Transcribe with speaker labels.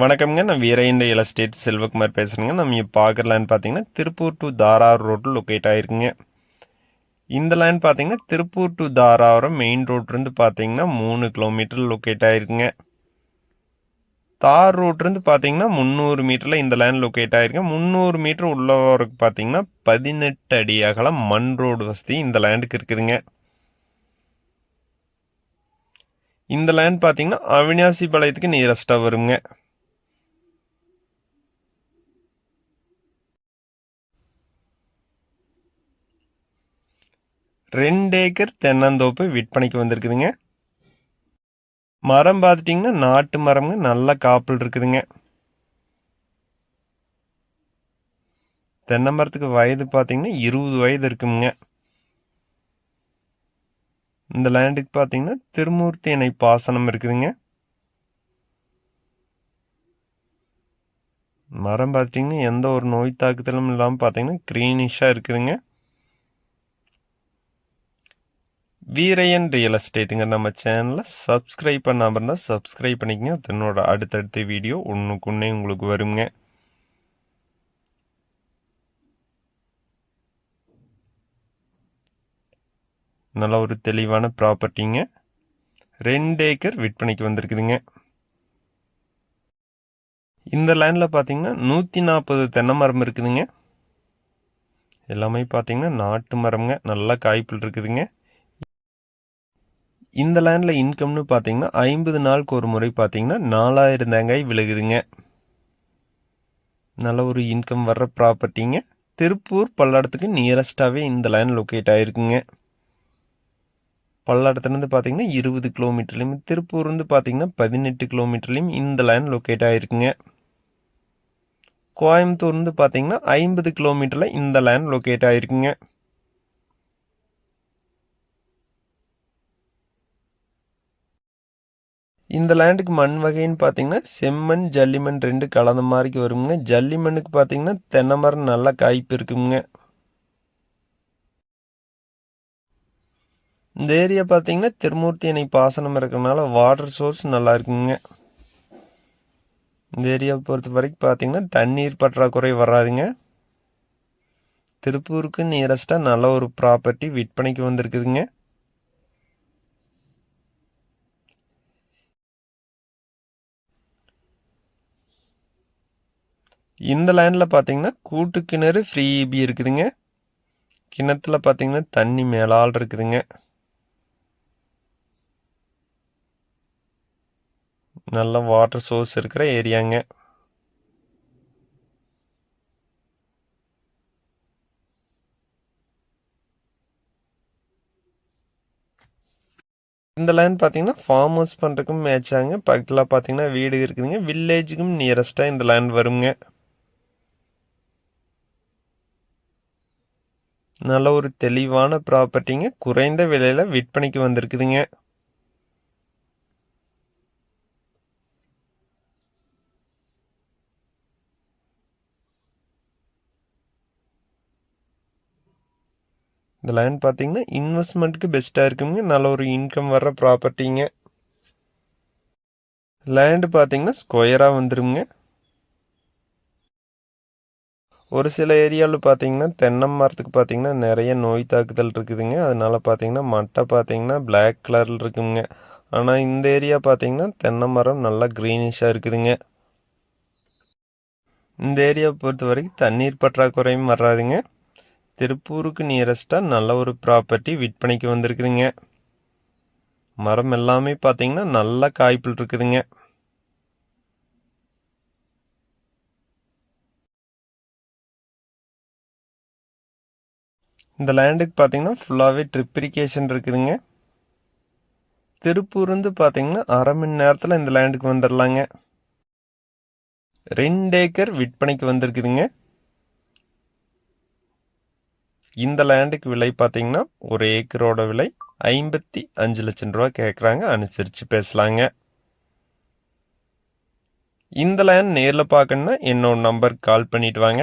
Speaker 1: வணக்கம்ங்க. நான் Veeraiyan real estate Selvakumar பேசுகிறேங்க நம்ம பார்க்குற லேண்ட் பார்த்தீங்கன்னா திருப்பூர் டு தாரார் ரோட்டில் லொக்கேட் ஆகிருக்குங்க இந்த லேண்ட் பார்த்தீங்கன்னா திருப்பூர் டு தாராவரம் மெயின் ரோட்லேருந்து பார்த்தீங்கன்னா மூணு கிலோமீட்டர் லொக்கேட் ஆகிருக்குங்க தார் ரோட்லேருந்து பார்த்தீங்கன்னா முந்நூறு மீட்டரில் இந்த லேண்ட் லொக்கேட் ஆகிருக்கு முந்நூறு மீட்டர் உள்ளவருக்கு பார்த்தீங்கன்னா பதினெட்டு அடி அகலம் மண் ரோடு வசதி இந்த லேண்டுக்கு இருக்குதுங்க. இந்த லேண்ட் பார்த்தீங்கன்னா அவினாசி பாளையத்துக்கு நியரஸ்ட்டாக வருங்க. ரெண்டு ஏக்கர் தென்னந்தோப்பு விற்பனைக்கு வந்திருக்குதுங்க. மரம் பார்த்துட்டிங்கன்னா நாட்டு மரம்ங்க நல்ல காப்பிள் இருக்குதுங்க. தென்னை மரத்துக்கு வயது பார்த்தீங்கன்னா இருபது வயது இருக்குங்க. இந்த லேண்டுக்கு பார்த்தீங்கன்னா திருமூர்த்தி இணை பாசனம் இருக்குதுங்க. மரம் பார்த்துட்டிங்கன்னா எந்த ஒரு நோய் தாக்குதலும் இல்லாமல் பார்த்தீங்கன்னா க்ரீனிஷாக இருக்குதுங்க. வீரையன் ரியல் எஸ்டேட்டுங்க நம்ம சேனலை சப்ஸ்கிரைப் பண்ணாமல் இருந்தால் சப்ஸ்கிரைப் பண்ணிக்கங்க. தன்னோட அடுத்தடுத்த வீடியோ ஒன்றுக்குன்னே உங்களுக்கு வருங்க. நல்ல ஒரு தெளிவான ப்ராப்பர்ட்டிங்க ரெண்டு ஏக்கர் விற்பனைக்கு வந்திருக்குதுங்க. இந்த லேண்டில் பார்த்தீங்கன்னா நூற்றி நாற்பது தென்னை மரம் இருக்குதுங்க. எல்லாமே பார்த்தீங்கன்னா நாட்டு மரம்ங்க. நல்லா காய்ப்பில் இருக்குதுங்க. இந்த லேண்டில் இன்கம்னு பார்த்தீங்கன்னா ஐம்பது நாளுக்கு ஒரு முறை பார்த்தீங்கன்னா நாலாயிரம் தேங்காய் விழுகுதுங்க. நல்ல ஒரு இன்கம் வர்ற ப்ராப்பர்ட்டிங்க திருப்பூர் பல்லடத்துக்கு நியரஸ்டாகவே இந்த லேண்ட் லொக்கேட் ஆகிருக்குங்க பல்லடத்துலேருந்து பார்த்தீங்கன்னா இருபது கிலோமீட்டர்லையும் திருப்பூர் வந்து பார்த்தீங்கன்னா பதினெட்டு கிலோமீட்டர்லையும் இந்த லேண்ட் லொக்கேட் ஆகிருக்குங்க கோயம்புத்தூர்லேருந்து பார்த்தீங்கன்னா ஐம்பது கிலோமீட்டரில் இந்த லேண்ட் லொக்கேட் ஆகிருக்குங்க இந்த லேண்டுக்கு மண் வகைன்னு பார்த்தீங்கன்னா செம்மண் ஜல்லிமண் ரெண்டு கலந்த மாதிரிக்கு வருங்க. ஜல்லிமண்ணுக்கு பார்த்தீங்கன்னா தென்னை மரம் நல்லா காய்ப்பு இருக்குங்க. இந்த ஏரியா பார்த்தீங்கன்னா திருமூர்த்தி அணை பாசனம் இருக்கிறனால வாட்டர் சோர்ஸ் நல்லா இருக்குங்க. இந்த ஏரியாவை பொறுத்த வரைக்கும் பார்த்தீங்கன்னா தண்ணீர் பற்றாக்குறை வராதுங்க. திருப்பூருக்கு நியரஸ்ட்டாக நல்ல ஒரு ப்ராப்பர்ட்டி விற்பனைக்கு வந்திருக்குதுங்க. இந்த லேண்டில் பார்த்தீங்கன்னா கூட்டு கிணறு ஃப்ரீ இபி இருக்குதுங்க. கிணத்துல பார்த்தீங்கன்னா தண்ணி மேலால் இருக்குதுங்க. நல்ல வாட்டர் சோர்ஸ் இருக்கிற ஏரியாங்க இந்த லேண்ட் பார்த்தீங்கன்னா ஃபார்ம் ஹவுஸ் பண்ணுறதுக்கும் மேட்சாங்க பக்கத்தில் பார்த்தீங்கன்னா வீடு இருக்குதுங்க. வில்லேஜுக்கும் நியரஸ்ட்டாக இந்த லேண்ட் வருங்க. நல்ல ஒரு தெளிவான ப்ராப்பர்ட்டிங்க. குறைந்த விலையில் விற்பனைக்கு வந்திருக்குதுங்க. இந்த லேண்ட் பார்த்தீங்கன்னா இன்வெஸ்ட்மெண்ட்டுக்கு பெஸ்ட்டாக இருக்குங்க. நல்ல ஒரு இன்கம் வர்ற ப்ராப்பர்ட்டிங்க லேண்டு பார்த்தீங்கன்னா ஸ்கொயராக வந்துருங்க. ஒரு சில ஏரியாவில் பார்த்தீங்கன்னா தென்னை மரத்துக்கு பார்த்தீங்கன்னா நிறைய நோய் தாக்குதல் இருக்குதுங்க. அதனால் பார்த்தீங்கன்னா மட்டை பார்த்தீங்கன்னா பிளாக் கலரில் இருக்குங்க. ஆனால் இந்த ஏரியா பார்த்தீங்கன்னா தென்னை மரம் நல்லா க்ரீனிஷாக இருக்குதுங்க. இந்த ஏரியாவை பொறுத்த வரைக்கும் தண்ணீர் பற்றாக்குறையும் வராதுங்க. திருப்பூருக்கு நியரஸ்ட்டாக நல்ல ஒரு ப்ராப்பர்ட்டி விற்பனைக்கு வந்திருக்குதுங்க. மரம் எல்லாமே பார்த்தீங்கன்னா நல்லா காய்ப்பில் இருக்குதுங்க. இந்த லேண்டுக்கு பார்த்தீங்கன்னா ஃபுல்லாகவே ட்ரிப்ரிகேஷன் இருக்குதுங்க. திருப்பூர்ந்து பார்த்தீங்கன்னா அரை மணி நேரத்தில் இந்த லேண்டுக்கு வந்துடலாங்க ரெண்டு ஏக்கர் விற்பனைக்கு வந்திருக்குதுங்க. இந்த லேண்டுக்கு விலை பார்த்தீங்கன்னா ஒரு ஏக்கரோட விலை ஐம்பத்தி அஞ்சு லட்சம் ரூபா கேட்குறாங்க அனுசரித்து பேசலாங்க. இந்த லேண்ட் நேரில் பார்க்கணுன்னா என்னோட நம்பருக்கு கால் பண்ணிட்டு வாங்க.